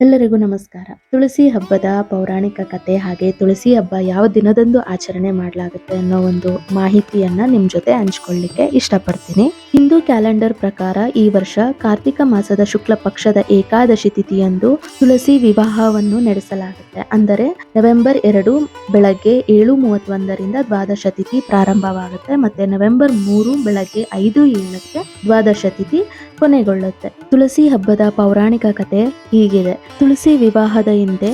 ಎಲ್ಲರಿಗೂ ನಮಸ್ಕಾರ. ತುಳಸಿ ಹಬ್ಬದ ಪೌರಾಣಿಕ ಕತೆ ಹಾಗೆ ತುಳಸಿ ಹಬ್ಬ ಯಾವ ದಿನದಂದು ಆಚರಣೆ ಮಾಡಲಾಗುತ್ತೆ ಅನ್ನೋ ಒಂದು ಮಾಹಿತಿಯನ್ನ ನಿಮ್ ಜೊತೆ ಹಂಚ್ಕೊಳ್ಳಿಕ್ಕೆ ಇಷ್ಟಪಡ್ತೀನಿ. ಹಿಂದೂ ಕ್ಯಾಲೆಂಡರ್ ಪ್ರಕಾರ ಈ ವರ್ಷ ಕಾರ್ತಿಕ ಮಾಸದ ಶುಕ್ಲ ಪಕ್ಷದ ಏಕಾದಶಿ ತಿಥಿಯಂದು ತುಳಸಿ ವಿವಾಹವನ್ನು ನಡೆಸಲಾಗುತ್ತೆ. ಅಂದರೆ ನವೆಂಬರ್ ಎರಡು ಬೆಳಗ್ಗೆ ಏಳು ಮೂವತ್ತೊಂದರಿಂದ ದ್ವಾದಶ ತಿಥಿ ಪ್ರಾರಂಭವಾಗುತ್ತೆ. ಮತ್ತೆ ನವೆಂಬರ್ ಮೂರು ಬೆಳಗ್ಗೆ ಐದು ಏಳಕ್ಕೆ ದ್ವಾದಶ ತಿಥಿ ಕೊನೆಗೊಳ್ಳುತ್ತೆ ತುಳಸಿ ಹಬ್ಬದ ಪೌರಾಣಿಕ ಕತೆ ಹೀಗಿದೆ. ತುಳಸಿ ವಿವಾಹದ ಹಿಂದೆ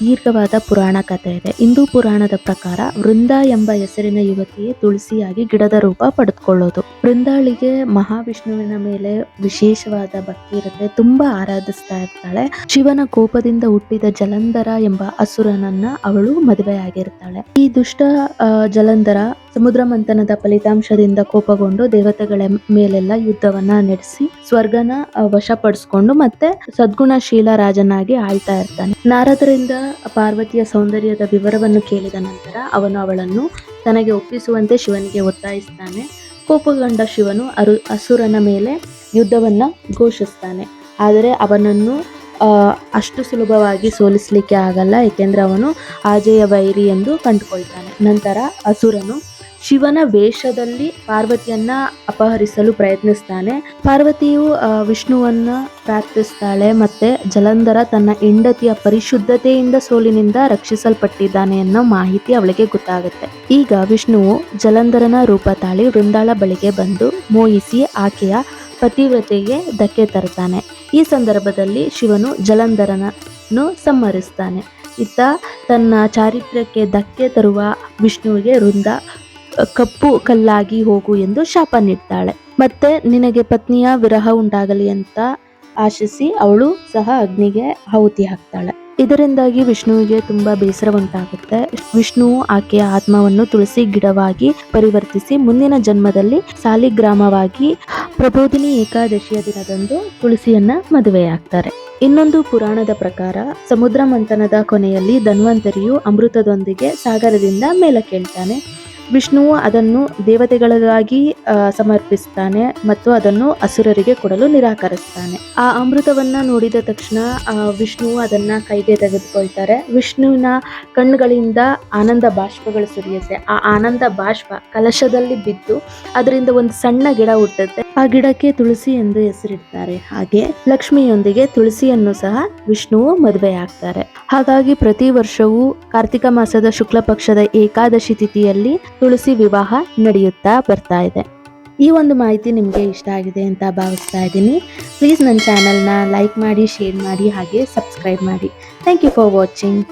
ದೀರ್ಘವಾದ ಪುರಾಣ ಕಥೆ ಇದೆ. ಹಿಂದೂ ಪುರಾಣದ ಪ್ರಕಾರ ವೃಂದ ಎಂಬ ಹೆಸರಿನ ಯುವತಿಯೇ ತುಳಸಿಯಾಗಿ ಗಿಡದ ರೂಪ ಪಡೆದುಕೊಳ್ಳೋದು. ವೃಂದಾಳಿಗೆ ಮಹಾವಿಷ್ಣುವಿನ ಮೇಲೆ ವಿಶೇಷವಾದ ಭಕ್ತಿ ಇರುತ್ತೆ. ತುಂಬಾ ಆರಾಧಿಸ್ತಾ ಇರ್ತಾಳೆ. ಶಿವನ ಕೋಪದಿಂದ ಹುಟ್ಟಿದ ಜಲಂಧರ ಎಂಬ ಅಸುರನನ್ನ ಅವಳು ಮದುವೆಯಾಗಿರ್ತಾಳೆ. ಈ ದುಷ್ಟ ಜಲಂಧರ ಸಮುದ್ರ ಮಂಥನದ ಫಲಿತಾಂಶದಿಂದ ಕೋಪಗೊಂಡು ದೇವತೆಗಳ ಮೇಲೆಲ್ಲ ಯುದ್ಧವನ್ನ ನಡೆಸಿ ಸ್ವರ್ಗನ ವಶಪಡಿಸ್ಕೊಂಡು ಮತ್ತೆ ಸದ್ಗುಣಶೀಲ ರಾಜನಾಗಿ ಆಳ್ತಾ ಇರ್ತಾನೆ. ನಾರದರಿಂದ ಪಾರ್ವತಿಯ ಸೌಂದರ್ಯದ ವಿವರವನ್ನು ಕೇಳಿದ ನಂತರ ಅವನು ಅವಳನ್ನು ತನಗೆ ಒಪ್ಪಿಸುವಂತೆ ಶಿವನಿಗೆ ಒತ್ತಾಯಿಸ್ತಾನೆ. ಕೋಪಗೊಂಡ ಶಿವನು ಅರು, ಅಸುರನ ಮೇಲೆ ಯುದ್ಧವನ್ನ ಘೋಷಿಸ್ತಾನೆ. ಆದರೆ ಅವನನ್ನು ಅಷ್ಟು ಸುಲಭವಾಗಿ ಸೋಲಿಸಲಿಕ್ಕೆ ಆಗಲ್ಲ, ಏಕೆಂದರೆ ಅವನು ಆಜೆಯ ವೈರಿ ಎಂದು ಕಂಡುಕೊಳ್ತಾನೆ. ನಂತರ ಅಸುರನು ಶಿವನ ವೇಷದಲ್ಲಿ ಪಾರ್ವತಿಯನ್ನ ಅಪಹರಿಸಲು ಪ್ರಯತ್ನಿಸ್ತಾನೆ. ಪಾರ್ವತಿಯು ವಿಷ್ಣುವನ್ನ ಪ್ರಾರ್ಥಿಸ್ತಾಳೆ ಮತ್ತೆ ಜಲಂಧರ ತನ್ನ ಹೆಂಡತಿಯ ಪರಿಶುದ್ಧತೆಯಿಂದ ಸೋಲಿನಿಂದ ರಕ್ಷಿಸಲ್ಪಟ್ಟಿದ್ದಾನೆ ಅನ್ನೋ ಮಾಹಿತಿ ಅವಳಿಗೆ ಗೊತ್ತಾಗುತ್ತೆ. ಈಗ ವಿಷ್ಣುವು ಜಲಂಧರನ ರೂಪ ತಾಳಿ ವೃಂದಾಳ ಬಳಿಗೆ ಬಂದು ಮೋಹಿಸಿ ಆಕೆಯ ಪತಿವ್ರತೆಗೆ ಧಕ್ಕೆ ತರ್ತಾನೆ. ಈ ಸಂದರ್ಭದಲ್ಲಿ ಶಿವನು ಜಲಂಧರನನ್ನು ಸಂಹರಿಸ್ತಾನೆ. ಇತ್ತ ತನ್ನ ಚಾರಿತ್ರ್ಯಕ್ಕೆ ಧಕ್ಕೆ ತರುವ ವಿಷ್ಣುವಿಗೆ ವೃಂದ ಕಪ್ಪು ಕಲ್ಲಾಗಿ ಹೋಗು ಎಂದು ಶಾಪ ನೀಡ್ತಾಳೆ ಮತ್ತೆ ನಿನಗೆ ಪತ್ನಿಯ ವಿರಹ ಉಂಟಾಗಲಿ ಅಂತ ಆಶಿಸಿ ಅವಳು ಸಹ ಅಗ್ನಿಗೆ ಆಹುತಿ ಹಾಕ್ತಾಳೆ. ಇದರಿಂದಾಗಿ ವಿಷ್ಣುವಿಗೆ ತುಂಬಾ ಬೇಸರ ಉಂಟಾಗುತ್ತೆ ವಿಷ್ಣು ಆಕೆಯ ಆತ್ಮವನ್ನು ತುಳಸಿ ಗಿಡವಾಗಿ ಪರಿವರ್ತಿಸಿ ಮುಂದಿನ ಜನ್ಮದಲ್ಲಿ ಸಾಲಿಗ್ರಾಮವಾಗಿ ಪ್ರಬೋಧಿನಿ ಏಕಾದಶಿಯ ದಿನದಂದು ತುಳಸಿಯನ್ನ ಮದುವೆಯಾಗ್ತಾರೆ. ಇನ್ನೊಂದು ಪುರಾಣದ ಪ್ರಕಾರ ಸಮುದ್ರ ಮಂಥನದ ಕೊನೆಯಲ್ಲಿ ಧನ್ವಂತರಿಯು ಅಮೃತದೊಂದಿಗೆ ಸಾಗರದಿಂದ ಮೇಲಕ್ಕೇಳ್ತಾನೆ. ವಿಷ್ಣುವು ಅದನ್ನು ದೇವತೆಗಳಿಗಾಗಿ ಸಮರ್ಪಿಸ್ತಾನೆ ಮತ್ತು ಅದನ್ನು ಅಸುರರಿಗೆ ಕೊಡಲು ನಿರಾಕರಿಸ್ತಾನೆ. ಆ ಅಮೃತವನ್ನ ನೋಡಿದ ತಕ್ಷಣ ವಿಷ್ಣುವು ಅದನ್ನ ಕೈಗೆ ತೆಗೆದುಕೊಳ್ತಾರೆ. ವಿಷ್ಣುವಿನ ಕಣ್ಣುಗಳಿಂದ ಆನಂದ ಬಾಷ್ಪಗಳು ಸುರಿಯುತ್ತೆ. ಆ ಆನಂದ ಬಾಷ್ಪ ಕಲಶದಲ್ಲಿ ಬಿದ್ದು ಅದರಿಂದ ಒಂದು ಸಣ್ಣ ಗಿಡ ಹುಟ್ಟುತ್ತೆ. ಆ ಗಿಡಕ್ಕೆ ತುಳಸಿ ಎಂದು ಹೆಸರಿಡ್ತಾರೆ. ಹಾಗೆ ಲಕ್ಷ್ಮಿಯೊಂದಿಗೆ ತುಳಸಿಯನ್ನು ಸಹ ವಿಷ್ಣುವು ಮದುವೆಯಾಗ್ತಾರೆ ಹಾಗಾಗಿ ಪ್ರತಿ ವರ್ಷವೂ ಕಾರ್ತಿಕ ಮಾಸದ ಶುಕ್ಲ ಪಕ್ಷದ ಏಕಾದಶಿ ತಿಥಿಯಲ್ಲಿ ತುಳಸಿ ವಿವಾಹ ನಡೆಯುತ್ತಾ ಬರ್ತಾ ಇದೆ. ಈ ಒಂದು ಮಾಹಿತಿ ನಿಮಗೆ ಇಷ್ಟ ಆಗಿದೆ ಅಂತ ಭಾವಿಸ್ತಾ ಇದ್ದೀನಿ. ಪ್ಲೀಸ್ ನನ್ನ ಚಾನಲ್ನ ಲೈಕ್ ಮಾಡಿ ಶೇರ್ ಮಾಡಿ, ಹಾಗೆ ಸಬ್ಸ್ಕ್ರೈಬ್ ಮಾಡಿ. Thank you for watching